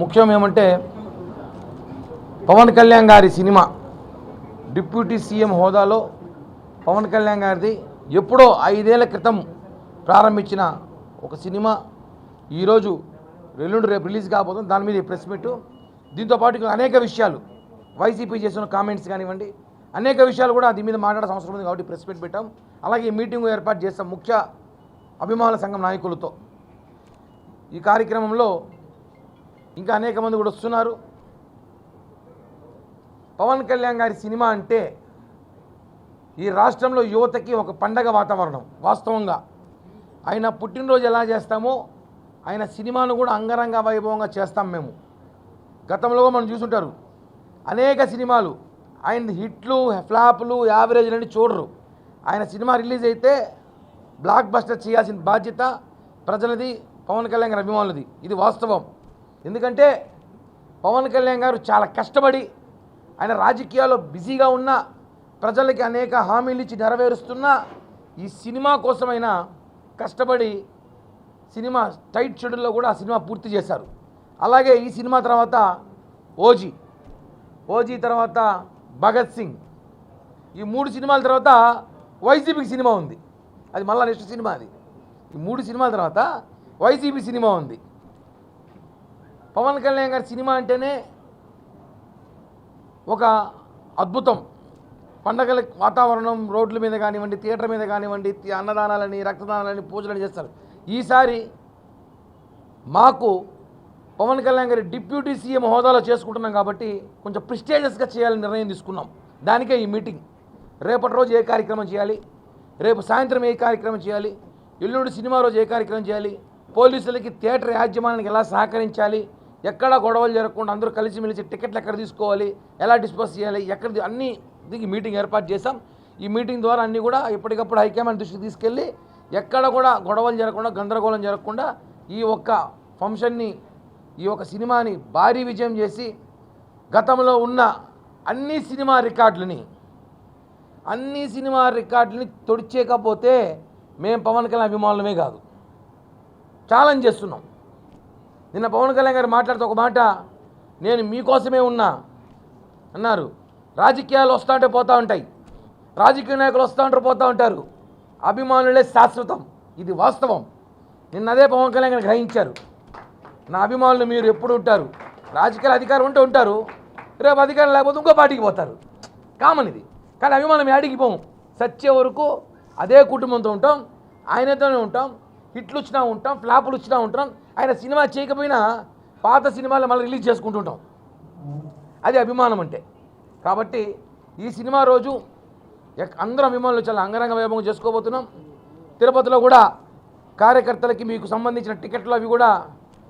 ముఖ్యం ఏమంటే పవన్ కళ్యాణ్ గారి సినిమా డిప్యూటీ సీఎం హోదాలో పవన్ కళ్యాణ్ గారిది ఎప్పుడో ఐదేళ్ళ క్రితం ప్రారంభించిన ఒక సినిమా. ఈరోజు రెల్లుండి రేపు రిలీజ్ కాబోతుంది. దాని మీద ప్రెస్ మీట్. దీంతో పాటు అనేక విషయాలు వైసీపీ చేసిన కామెంట్స్ కానివ్వండి అనేక విషయాలు కూడా దీని మీద మాట్లాడే అవసరం ఉంది కాబట్టి ప్రెస్ మీట్ పెట్టాం. అలాగే మీటింగ్ ఏర్పాటు చేస్తాం ముఖ్య అభిమానుల సంఘం నాయకులతో. ఈ కార్యక్రమంలో ఇంకా అనేక మంది కూడా వస్తున్నారు. పవన్ కళ్యాణ్ గారి సినిమా అంటే ఈ రాష్ట్రంలో యువతకి ఒక పండగ వాతావరణం వాస్తవంగా. ఆయన పుట్టినరోజు ఎలా చేస్తామో ఆయన సినిమాను కూడా అంగరంగ వైభవంగా చేస్తాం మేము. గతంలో మనం చూసుంటారు. అనేక సినిమాలు ఆయన హిట్లు ఫ్లాపులు యావరేజ్లని చూడరు. ఆయన సినిమా రిలీజ్ అయితే బ్లాక్ బస్టర్ చేయాల్సిన బాధ్యత ప్రజలది పవన్ కళ్యాణ్ గారి అభిమానులది. ఇది వాస్తవం. ఎందుకంటే పవన్ కళ్యాణ్ గారు చాలా కష్టపడి ఆయన రాజకీయాల్లో బిజీగా ఉన్న ప్రజలకి అనేక హామీలు ఇచ్చి నెరవేరుస్తున్న ఈ సినిమా కోసమైనా కష్టపడి సినిమా టైట్ షెడ్యూల్లో కూడా ఆ సినిమా పూర్తి చేశారు. అలాగే ఈ సినిమా తర్వాత ఓజీ. ఓజీ తర్వాత భగత్ సింగ్. ఈ మూడు సినిమాల తర్వాత వైసీపీకి సినిమా ఉంది. అది మళ్ళీ నెక్స్ట్ సినిమా అది. ఈ మూడు సినిమాల తర్వాత వైసీపీ సినిమా ఉంది. పవన్ కళ్యాణ్ గారి సినిమా అంటేనే ఒక అద్భుతం. పండగల వాతావరణం రోడ్ల మీద కానివ్వండి థియేటర్ మీద కానివ్వండి అన్నదానాలని రక్తదానాలని పూజలని చేస్తారు. ఈసారి మాకు పవన్ కళ్యాణ్ గారి డిప్యూటీ సీఎం హోదాలో చేసుకుంటున్నాం కాబట్టి కొంచెం ప్రిస్టేజియస్గా చేయాలని నిర్ణయం తీసుకున్నాం. దానికే ఈ మీటింగ్. రేపటి రోజు ఏ కార్యక్రమం చేయాలి? రేపు సాయంత్రం ఏ కార్యక్రమం చేయాలి? ఎల్లుండి సినిమా రోజు ఏ కార్యక్రమం చేయాలి? పోలీసులకి థియేటర్ యాజమాన్యానికి ఎలా సహకరించాలి? ఎక్కడ గొడవలు జరగకుండా అందరూ కలిసిమెలిసి టికెట్లు ఎక్కడ తీసుకోవాలి ఎలా డిస్పోజ్ చేయాలి ఎక్కడ అన్ని దీనికి మీటింగ్ ఏర్పాటు చేశాం. ఈ మీటింగ్ ద్వారా అన్నీ కూడా ఎప్పటికప్పుడు హైకమాండ్ దృష్టికి తీసుకెళ్ళి ఎక్కడ కూడా గొడవలు జరగకుండా గందరగోళం జరగకుండా ఈ ఒక్క ఫంక్షన్ని ఈ ఒక్క సినిమాని భారీ విజయం చేసి గతంలో ఉన్న అన్ని సినిమా రికార్డులని అన్ని సినిమా రికార్డులని తొడిచేయకపోతే మేము పవన్ కళ్యాణ్ అభిమానులమే కాదు. ఛాలెంజ్ చేస్తున్నాం. నిన్న పవన్ కళ్యాణ్ గారు మాట్లాడుతూ ఒక మాట నేను మీకోసమే ఉన్నా అన్నారు. రాజకీయాలు వస్తూ ఉంటే పోతూ ఉంటాయి. రాజకీయ నాయకులు వస్తూ ఉంటారు పోతూ ఉంటారు. అభిమానులే శాశ్వతం. ఇది వాస్తవం. నిన్న అదే పవన్ కళ్యాణ్ గారు గ్రహించారు. నా అభిమానులు మీరు ఎప్పుడు ఉంటారు? రాజకీయ అధికారం ఉంటే ఉంటారు. రేపు అధికారం లేకపోతే ఇంకో పార్టీకి పోతారు. కామన్ ఇది. కానీ అభిమానం యాడికి పోము. సచ్చే వరకు అదే కుటుంబంతో ఉంటాం. ఆయనతోనే ఉంటాం. హిట్లు వచ్చినా ఉంటాం ఫ్లాపులు వచ్చినా ఉంటాం. ఆయన సినిమా చేయకపోయినా పాత సినిమాలు మళ్ళీ రిలీజ్ చేసుకుంటుంటాం. అది అభిమానం అంటే. కాబట్టి ఈ సినిమా రోజు అందరం అభిమానులు చాలా అంగరంగ వైభవం చేసుకోబోతున్నాం. తిరుపతిలో కూడా కార్యకర్తలకి మీకు సంబంధించిన టికెట్లు అవి కూడా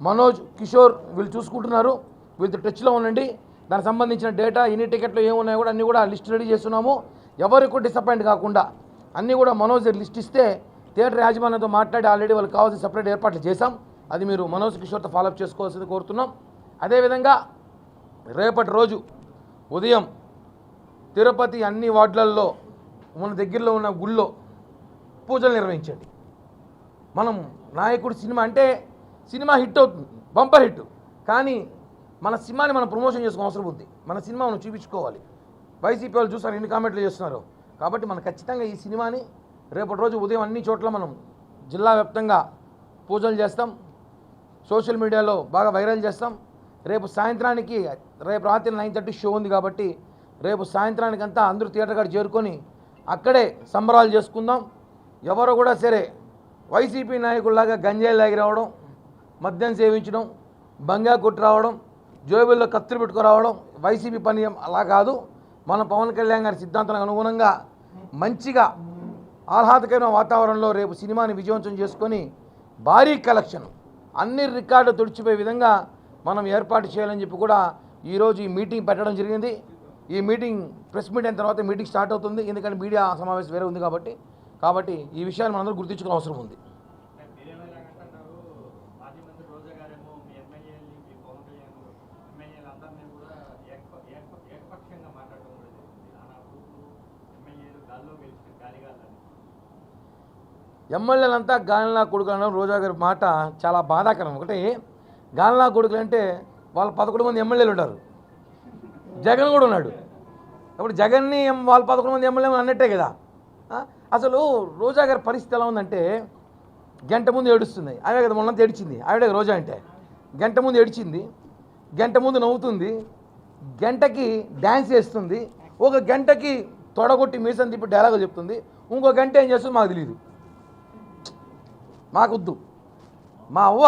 మనోజ్ కిషోర్ వీళ్ళు చూసుకుంటున్నారు. వీళ్ళతో టచ్లో ఉండండి. దానికి సంబంధించిన డేటా ఎన్ని టికెట్లు ఏమున్నాయో కూడా అన్నీ కూడా లిస్ట్ రెడీ చేస్తున్నాము. ఎవరికి డిసప్పాయింట్ కాకుండా అన్నీ కూడా మనోజ్ లిస్ట్ ఇస్తే థియేటర్ యాజమాన్యంతో మాట్లాడి ఆల్రెడీ వాళ్ళకి కావాల్సిన సపరేట్ ఏర్పాట్లు చేశాం. అది మీరు మనోజ్ కిషోర్తో ఫాలోఅప్ చేసుకోవాల్సింది కోరుతున్నాం. అదేవిధంగా రేపటి రోజు ఉదయం తిరుపతి అన్ని వార్డులలో మన దగ్గరలో ఉన్న గుళ్ళో పూజలు నిర్వహించండి. మనం నాయకుడు సినిమా అంటే సినిమా హిట్ అవుతుంది బంపర్ హిట్. కానీ మన సినిమాని మనం ప్రమోషన్ చేసుకో అవసరం ఉంది. మన సినిమా మనం చూపించుకోవాలి. వైసీపీ వాళ్ళు చూసారు ఎన్ని కామెంట్లు చేస్తున్నారు. కాబట్టి మనం ఖచ్చితంగా ఈ సినిమాని రేపటి రోజు ఉదయం అన్ని చోట్ల మనం జిల్లా వ్యాప్తంగా పూజలు చేస్తాం. సోషల్ మీడియాలో బాగా వైరల్ చేస్తాం. రేపు సాయంత్రానికి రేపు రాత్రి నైన్ థర్టీ షో ఉంది కాబట్టి రేపు సాయంత్రానికి అంతా అందరూ థియేటర్ కాడ చేరుకొని అక్కడే సంబరాలు చేసుకుందాం. ఎవరు కూడా సరే వైసీపీ నాయకుల్లాగా గంజాయి లాగి రావడం మద్యం సేవించడం బంగా కొట్టి రావడం జోబుల్లో కత్తులు పెట్టుకురావడం వైసీపీ పని అలా కాదు. మన పవన్ కళ్యాణ్ గారి సిద్ధాంతానికి అనుగుణంగా మంచిగా ఆహ్లాదకరమైన వాతావరణంలో రేపు సినిమాని విజయవంతం చేసుకొని భారీ కలెక్షన్. అన్ని రికార్డు తుడిచిపోయే విధంగా మనం ఏర్పాటు చేయాలని చెప్పి కూడా ఈరోజు ఈ మీటింగ్ పెట్టడం జరిగింది. ఈ మీటింగ్ ప్రెస్ మీట్ అయిన తర్వాత మీటింగ్ స్టార్ట్ అవుతుంది. ఎందుకంటే మీడియా సమావేశం వేరే ఉంది కాబట్టి. కాబట్టి ఈ విషయాన్ని మనందరూ గుర్తించుకునే అవసరం ఉంది మీరేమేలాగంటున్నారు మాజీ మంత్రి రోజా గారేమో మీ ఎమ్మెల్యేలని మీ పవన్ కళ్యాణ్ ఎమ్మెల్యేలందరినీ కూడా ఏకప- ఏకప- ఏకపక్షంగా మాట్లాడడం కూడా జరిగింది నానా గ్రూపులు ఎమ్మెల్యేలు గాల్లో గెలిచిన గాలిగాలని ఎమ్మెల్యేలంతా గాలినా కొడుకులు అనడం రోజా గారి మాట చాలా బాధాకరం. ఒకటి గాలినా కొడుకులు అంటే వాళ్ళ పదకొండు మంది ఎమ్మెల్యేలు ఉన్నారు జగన్ కూడా ఉన్నాడు. ఇప్పుడు జగన్ని వాళ్ళ పదకొండు మంది ఎమ్మెల్యే అన్నట్టే కదా. అసలు రోజా గారి పరిస్థితి ఎలా ఉందంటే గంట ముందు ఏడుస్తుంది. ఆమె కదా మొన్నంత ఏడిచింది. ఆవిడే రోజా అంటే. గంట ముందు ఏడిచింది. గంట ముందు నవ్వుతుంది. గంటకి డ్యాన్స్ చేస్తుంది ఒక గంటకి తొడగొట్టి మీసం తిప్పి డైలాగులు చెప్తుంది. ఇంకో గంట ఏం చేస్తుంది మాకు తెలియదు మాకొద్దు. మా అవ్వ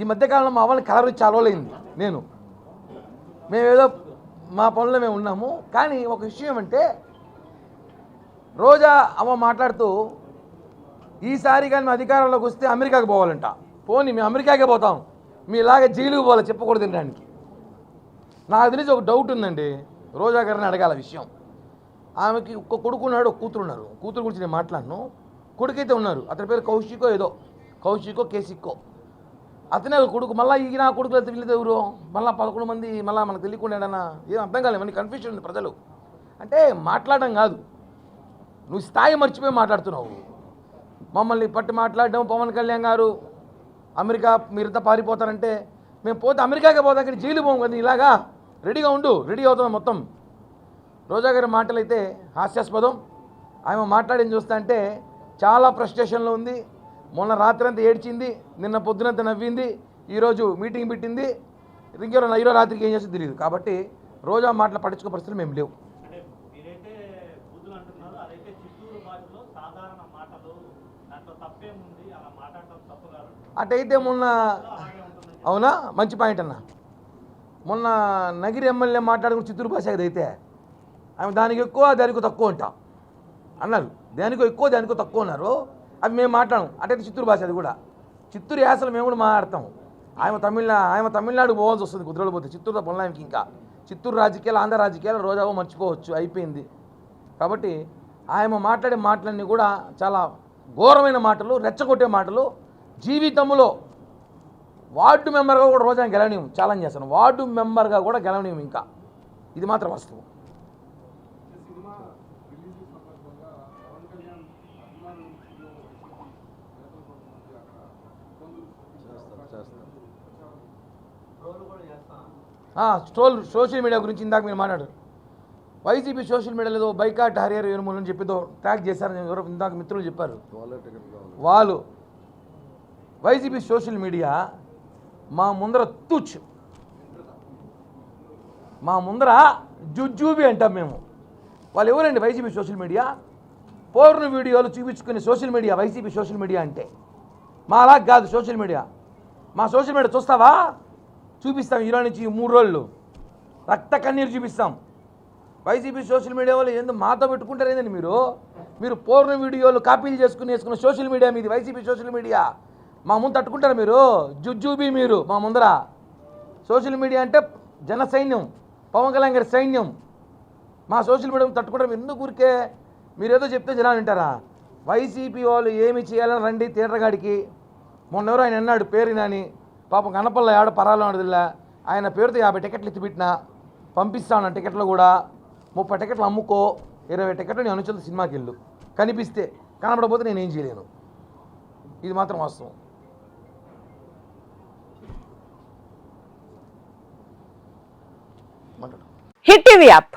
ఈ మధ్యకాలంలో మా అవ్వని కలర్ ఇచ్చి అలవలేంది నేను. మేమేదో మా పనుల్లో మేము ఉన్నాము కానీ ఒక విషయం అంటే రోజా అమ్మ మాట్లాడుతూ ఈసారి కానీ మేము అధికారంలోకి వస్తే అమెరికాకి పోవాలంట. పోనీ మేము అమెరికాకే పోతాం. మీ ఇలాగే జైలుకి పోవాలి చెప్పకూడదు తినడానికి. నాకు తెలిసి ఒక డౌట్ ఉందండి. రోజా గారిని అడగాల విషయం. ఆమెకి ఒక్క కొడుకున్నాడు ఒక కూతురు ఉన్నారు కూతురు గురించి నేను మాట్లాడను. కొడుకైతే ఉన్నారు. అతని పేరు కౌశికో ఏదో. కౌశికో కేసిక్కో అతనే కొడుకు. మళ్ళీ ఈ నా కొడుకులు అయితే వీళ్ళది ఎవరు? మళ్ళీ పదకొండు మంది మళ్ళీ మనకు తెలియకుండా ఏం అర్థం కాలేదు. మనకి కన్ఫ్యూషన్ ఉంది ప్రజలు. అంటే మాట్లాడడం కాదు. నువ్వు స్థాయి మర్చిపోయి మాట్లాడుతున్నావు. మమ్మల్ని పట్టి మాట్లాడడం పవన్ కళ్యాణ్ గారు. అమెరికా మీరంతా పారిపోతారంటే మేము పోతే అమెరికాకే పోతాం కానీ జైలు పోం కదా. ఇలాగా రెడీగా ఉండు. రెడీ అవుతున్నాం మొత్తం. రోజా గారి మాటలు అయితే హాస్యాస్పదం. ఆమె మాట్లాడింది చూస్తా అంటే చాలా ఫ్రస్ట్రేషన్లో ఉంది. మొన్న రాత్రి అంతా ఏడ్చింది నిన్న పొద్దునంతా నవ్వింది ఈరోజు మీటింగ్ పెట్టింది. ఇంకెవరో ఈరో రాత్రికి ఏం చేస్తుందో తెలియదు కాబట్టి రోజా మాటలు పట్టించుకో పరిస్థితులు మేము లేవు. అటైతే మొన్న అవునా? మంచి పాయింట్ అన్న. మొన్న నగిరి ఎమ్మెల్యే మాట్లాడుకుని చిత్తూరు భాష అయితే. ఆమె దానికి ఎక్కువ దానికి తక్కువ అంటాం. అన్నారు. దానికో ఎక్కువ దానికో తక్కువ ఉన్నారు. అది మేము మాట్లాడం అంటే చిత్తూరు భాష అది కూడా. చిత్తూరు యాసలు మేము కూడా మాట్లాడతాం ఆమె తమిళనా ఆమె తమిళనాడు పోవాల్సి వస్తుంది కుదిరలు పోతే. చిత్తూరులో పొందడానికి ఇంకా. చిత్తూరు రాజకీయాలు ఆంధ్ర రాజకీయాలు రోజావో మర్చిపోవచ్చు. అయిపోయింది. కాబట్టి ఆయన మాట్లాడే మాటలన్నీ కూడా చాలా ఘోరమైన మాటలు రెచ్చగొట్టే మాటలు. జీవితంలో వార్డు మెంబర్గా కూడా రోజా గెలవనీయం ఛాలెంజ్ చేస్తాను. వార్డు మెంబర్గా కూడా గెలవనీయం ఇంకా. ఇది మాత్రం వస్తువు. స్టోల్ సోషల్ మీడియా గురించి ఇందాక మీరు మాట్లాడారు. వైసీపీ సోషల్ మీడియాలో ఏదో బైకాట్ హరియర్ వేరుమూల అని చెప్పేదో ట్రాక్ చేశారని ఎవరో ఇందాక మిత్రులు చెప్పారు. వాళ్ళు వైసీపీ సోషల్ మీడియా మా ముందర తుచ్. మా ముందర జుజూబి అంటాం మేము. వాళ్ళు ఎవరండి వైసీపీ సోషల్ మీడియా? పౌర్ణ వీడియోలు చూపించుకునే social media YCP social media అంటే. మా అలా కాదు సోషల్ మీడియా. మా సోషల్ మీడియా చూస్తావా? చూపిస్తాం ఈరోజు నుంచి మూడు రోజులు. రక్త కన్నీరు చూపిస్తాం. వైసీపీ సోషల్ మీడియా వాళ్ళు ఎందుకు మాతో పెట్టుకుంటారు ఏందండి మీరు? మీరు పూర్ణ వీడియోలు కాపీలు చేసుకుని వేసుకున్న సోషల్ మీడియా మీది వైసీపీ సోషల్ మీడియా. మా ముందు తట్టుకుంటారు మీరు? జుజ్జూబీ మీరు మా ముందర. సోషల్ మీడియా అంటే జన సైన్యం పవన్ కళ్యాణ్ గారి సైన్యం. మా సోషల్ మీడియా తట్టుకుంటారు ఎందుకు ఊరికే? మీరేదో చెప్తే జనాలు వింటారా? వైసీపీ వాళ్ళు ఏమి చేయాలని రండి థియేటర్ మొన్నెవరో మొన్న ఎవరో ఆయన అన్నాడు పేరు నాని పాపం కనపల్ల ఆడ పరాలు ఆయన పేరుతో యాభై టికెట్లు ఎత్తిపెట్టిన పంపిస్తాను టికెట్లు కూడా. ముప్పై టికెట్లు అమ్ముకో. ఇరవై టికెట్లు నేను అనుచరులు సినిమాకి వెళ్ళు. కనిపిస్తే కనపడపోతే నేను ఏం చేయలేను. ఇది మాత్రం వాస్తవం. Hit TV app.